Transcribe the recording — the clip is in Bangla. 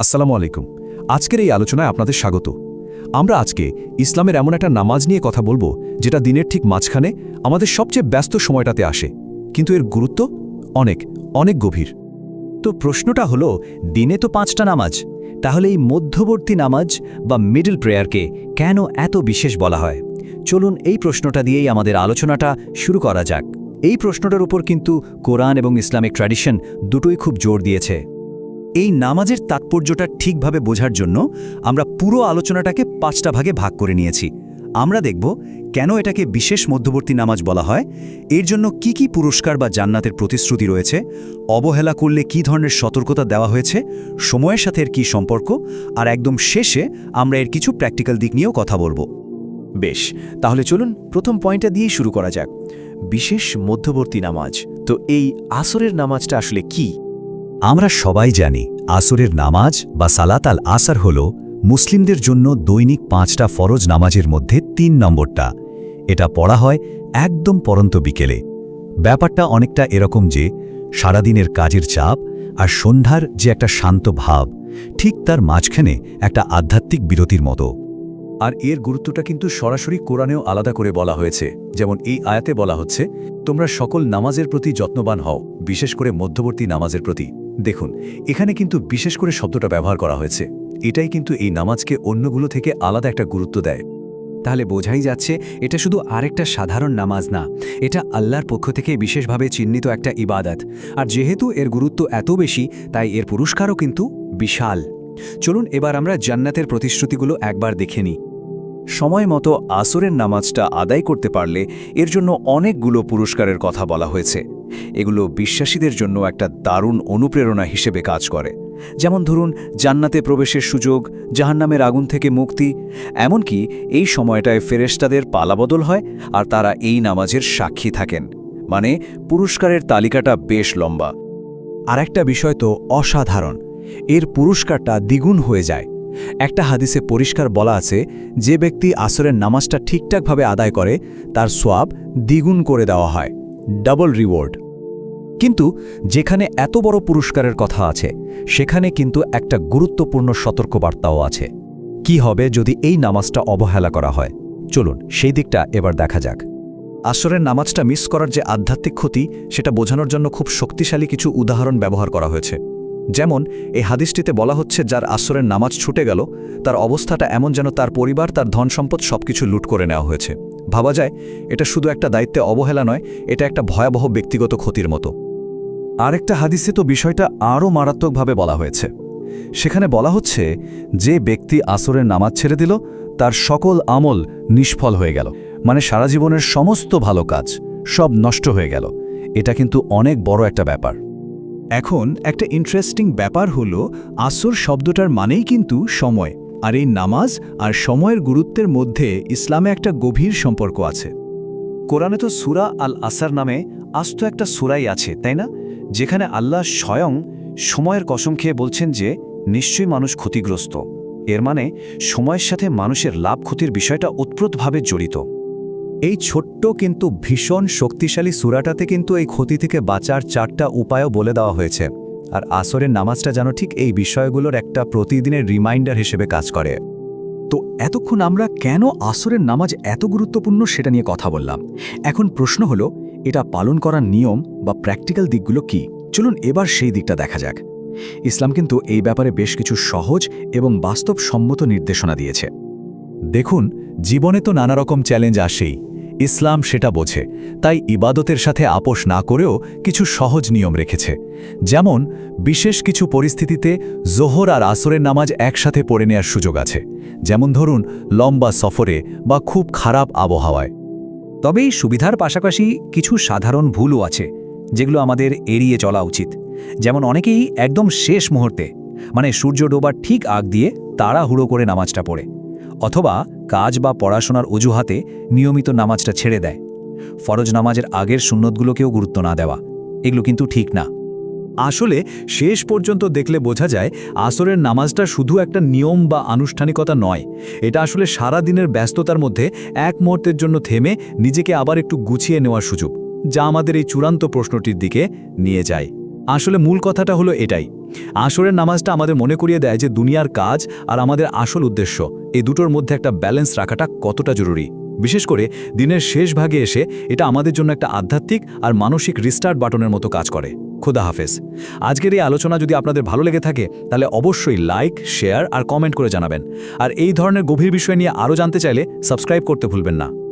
আসসালামু আলাইকুম। আজকের এই আলোচনায় আপনাদের স্বাগত। আমরা আজকে ইসলামের এমন একটা নামাজ নিয়ে কথা বলব, যেটা দিনের ঠিক মাঝখানে আমাদের সবচেয়ে ব্যস্ত সময়টাতে আসে। কিন্তু এর গুরুত্ব অনেক অনেক গভীর। তো প্রশ্নটা হলো, দিনে তো পাঁচটা নামাজ, তাহলে এই মধ্যবর্তী নামাজ বা মিডল প্রেয়ারকে কেন এত বিশেষ বলা হয়? চলুন এই প্রশ্নটা দিয়েই আমাদের আলোচনাটা শুরু করা যাক। এই প্রশ্নটার উপর কিন্তু কোরআন এবং ইসলামিক ট্র্যাডিশন দুটোই খুব জোর দিয়েছে। এই নামাজের তাৎপর্যটা ঠিকভাবে বোঝার জন্য আমরা পুরো আলোচনাটাকে পাঁচটা ভাগে ভাগ করে নিয়েছি। আমরা দেখব কেন এটাকে বিশেষ মধ্যবর্তী নামাজ বলা হয়, এর জন্য কি কি পুরস্কার বা জান্নাতের প্রতিশ্রুতি রয়েছে, অবহেলা করলে কি ধরনের সতর্কতা দেওয়া হয়েছে, সময়ের সাথে এর কী সম্পর্ক, আর একদম শেষে আমরা এর কিছু প্র্যাকটিক্যাল দিক নিয়েও কথা বলব। বেশ, তাহলে চলুন প্রথম পয়েন্টটা দিয়েই শুরু করা যাক। বিশেষ মধ্যবর্তী নামাজ, তো এই আসরের নামাজটা আসলে কি? আমরা সবাই জানি আসরের নামাজ বা সালাত আল আসর হল মুসলিমদের জন্য দৈনিক পাঁচটা ফরজ নামাজের মধ্যে তিন নম্বরটা। এটা পড়া হয় একদম পরন্ত বিকেলে। ব্যাপারটা অনেকটা এরকম যে, সারাদিনের কাজের চাপ আর সন্ধ্যার যে একটা শান্ত ভাব, ঠিক তার মাঝখানে একটা আধ্যাত্মিক বিরতির মতো। আর এর গুরুত্বটা কিন্তু সরাসরি কোরআনেও আলাদা করে বলা হয়েছে। যেমন এই আয়াতে বলা হচ্ছে, তোমরা সকল নামাজের প্রতি যত্নবান হও, বিশেষ করে মধ্যবর্তী নামাজের প্রতি। দেখুন, এখানে কিন্তু বিশেষ করে শব্দটা ব্যবহার করা হয়েছে। এটাই কিন্তু এই নামাজকে অন্যগুলো থেকে আলাদা একটা গুরুত্ব দেয়। তাহলে বোঝাই যাচ্ছে, এটা শুধু আরেকটা সাধারণ নামাজ না, এটা আল্লাহর পক্ষ থেকে বিশেষভাবে চিহ্নিত একটা ইবাদত। আর যেহেতু এর গুরুত্ব এত বেশি, তাই এর পুরস্কারও কিন্তু বিশাল। চলুন এবার আমরা জান্নাতের প্রতিশ্রুতিগুলো একবার দেখে নিই। সময় মতো আসরের নামাজটা আদায় করতে পারলে এর জন্য অনেকগুলো পুরস্কারের কথা বলা হয়েছে। এগুলো বিশ্বাসীদের জন্য একটা দারুণ অনুপ্রেরণা হিসেবে কাজ করে। যেমন ধরুন, জান্নাতে প্রবেশের সুযোগ, জাহান্নামের আগুন থেকে মুক্তি, এমনকি এই সময়টায় ফেরেশতাদের পালাবদল হয় আর তারা এই নামাজের সাক্ষী থাকেন। মানে পুরস্কারের তালিকাটা বেশ লম্বা। আর একটা বিষয় তো অসাধারণ। এর পুরস্কারটা দ্বিগুণ হয়ে যায়। একটা হাদিসে পরিষ্কার বলা আছে, যে ব্যক্তি আসরের নামাজটা ঠিকঠাকভাবে আদায় করে, তার সোয়াব দ্বিগুণ করে দেওয়া হয় ডাবল রিওয়ার্ড কিন্তু যেখানে এত বড় পুরস্কারের কথা আছে, সেখানে কিন্তু একটা গুরুত্বপূর্ণ সতর্কবার্তাও আছে। কি হবে যদি এই নামাজটা অবহেলা করা হয়? চলুন, সেই দিকটা এবার দেখা যাক। আসরের নামাজটা মিস করার যে আধ্যাত্মিক ক্ষতি, সেটা বোঝানোর জন্য খুব শক্তিশালী কিছু উদাহরণ ব্যবহার করা হয়েছে। যেমন এই হাদিসটিতে বলা হচ্ছে, যার আসরের নামাজ ছুটে গেল, তার অবস্থাটা এমন যেন তার পরিবার, তার ধন সম্পদ সবকিছু লুট করে নেওয়া হয়েছে। ভাবা যায়, এটা শুধু একটা দায়িত্বে অবহেলা নয়, এটা একটা ভয়াবহ ব্যক্তিগত ক্ষতির মতো। আরেকটা হাদিসে তো বিষয়টা আরও মারাত্মকভাবে বলা হয়েছে। সেখানে বলা হচ্ছে, যে ব্যক্তি আসরের নামাজ ছেড়ে দিল, তার সকল আমল নিষ্ফল হয়ে গেল। মানে সারা জীবনের সমস্ত ভালো কাজ সব নষ্ট হয়ে গেল। এটা কিন্তু অনেক বড় একটা ব্যাপার। এখন একটা ইন্টারেস্টিং ব্যাপার হলো, আসর শব্দটার মানেই কিন্তু সময়, আর এই নামাজ আর সময়ের গুরুত্বের মধ্যে ইসলামে একটা গভীর সম্পর্ক আছে। কোরআনে তো সুরা আল আসার নামে আস্ত একটা সুরাই আছে, তাই না? যেখানে আল্লাহ স্বয়ং সময়ের কসম খেয়ে বলছেন যে, নিশ্চয়ই মানুষ ক্ষতিগ্রস্ত। এর মানে সময়ের সাথে মানুষের লাভ ক্ষতির বিষয়টা ওতপ্রোতভাবে জড়িত। এই ছোট্ট কিন্তু ভীষণ শক্তিশালী সুরাটাতে কিন্তু এই ক্ষতি থেকে বাঁচার চারটা উপায়ও বলে দেওয়া হয়েছে। আর আসরের নামাজটা যেন ঠিক এই বিষয়গুলোর একটা প্রতিদিনের রিমাইন্ডার হিসেবে কাজ করে। তো এতক্ষণ আমরা কেন আসরের নামাজ এত গুরুত্বপূর্ণ সেটা নিয়ে কথা বললাম? এখন প্রশ্ন হলো, এটা পালন করার নিয়ম বা প্র্যাকটিক্যাল দিকগুলো কি? চলুন এবার সেই দিকটা দেখা যাক। ইসলাম কিন্তু এই ব্যাপারে বেশ কিছু সহজ এবং বাস্তবসম্মত নির্দেশনা দিয়েছে। দেখুন, জীবনে তো নানা রকম চ্যালেঞ্জ আসেই। ইসলাম সেটা বোঝে, তাই ইবাদতের সাথে আপোষ না করেও কিছু সহজ নিয়ম রেখেছে। যেমন, বিশেষ কিছু পরিস্থিতিতে জোহর আর আসরের নামাজ একসাথে পড়ে নেওয়ার সুযোগ আছে। যেমন ধরুন, লম্বা সফরে বা খুব খারাপ আবহাওয়ায়। তবে এই সুবিধার পাশাপাশি কিছু সাধারণ ভুলও আছে, যেগুলো আমাদের এড়িয়ে চলা উচিত। যেমন অনেকেই একদম শেষ মুহূর্তে মানে সূর্য ডোবার ঠিক আগ দিয়ে তাড়াহুড়ো করে নামাজটা পড়ে, অথবা কাজ বা পড়াশোনার অজুহাতে নিয়মিত নামাজটা ছেড়ে দেয়। ফরজ নামাজের আগের সুন্নতগুলোকেও গুরুত্ব না দেওয়া। এগুলো কিন্তু ঠিক না। আসলে শেষ পর্যন্ত দেখলে বোঝা যায়, আসরের নামাজটা শুধু একটা নিয়ম বা আনুষ্ঠানিকতা নয়। এটা আসলে সারা দিনের ব্যস্ততার মধ্যে এক মুহূর্তের জন্য থেমে নিজেকে আবার একটু গুছিয়ে নেওয়ার সুযোগ, যা আমাদের এই চূড়ান্ত প্রশ্নটির দিকে নিয়ে যায়। আসলে মূল কথাটা হলো এটাই। আসরের নামাজটা আমাদের মনে করিয়ে দেয় যে দুনিয়ার কাজ আর আমাদের আসল উদ্দেশ্য। এই দুটোর মধ্যে একটা ব্যালেন্স রাখাটা কতটা জরুরি। বিশেষ করে দিনের শেষ ভাগে এসে এটা আমাদের জন্য একটা আধ্যাত্মিক আর মানসিক রিস্টার্ট বাটনের মতো কাজ করে। খুদা হাফেজ। আজকের এই আলোচনা যদি আপনাদের ভালো লেগে থাকে, তাহলে অবশ্যই লাইক শেয়ার আর কমেন্ট করে জানাবেন। আর এই ধরনের গভীর বিষয় নিয়ে আরও জানতে চাইলে সাবস্ক্রাইব করতে ভুলবেন না।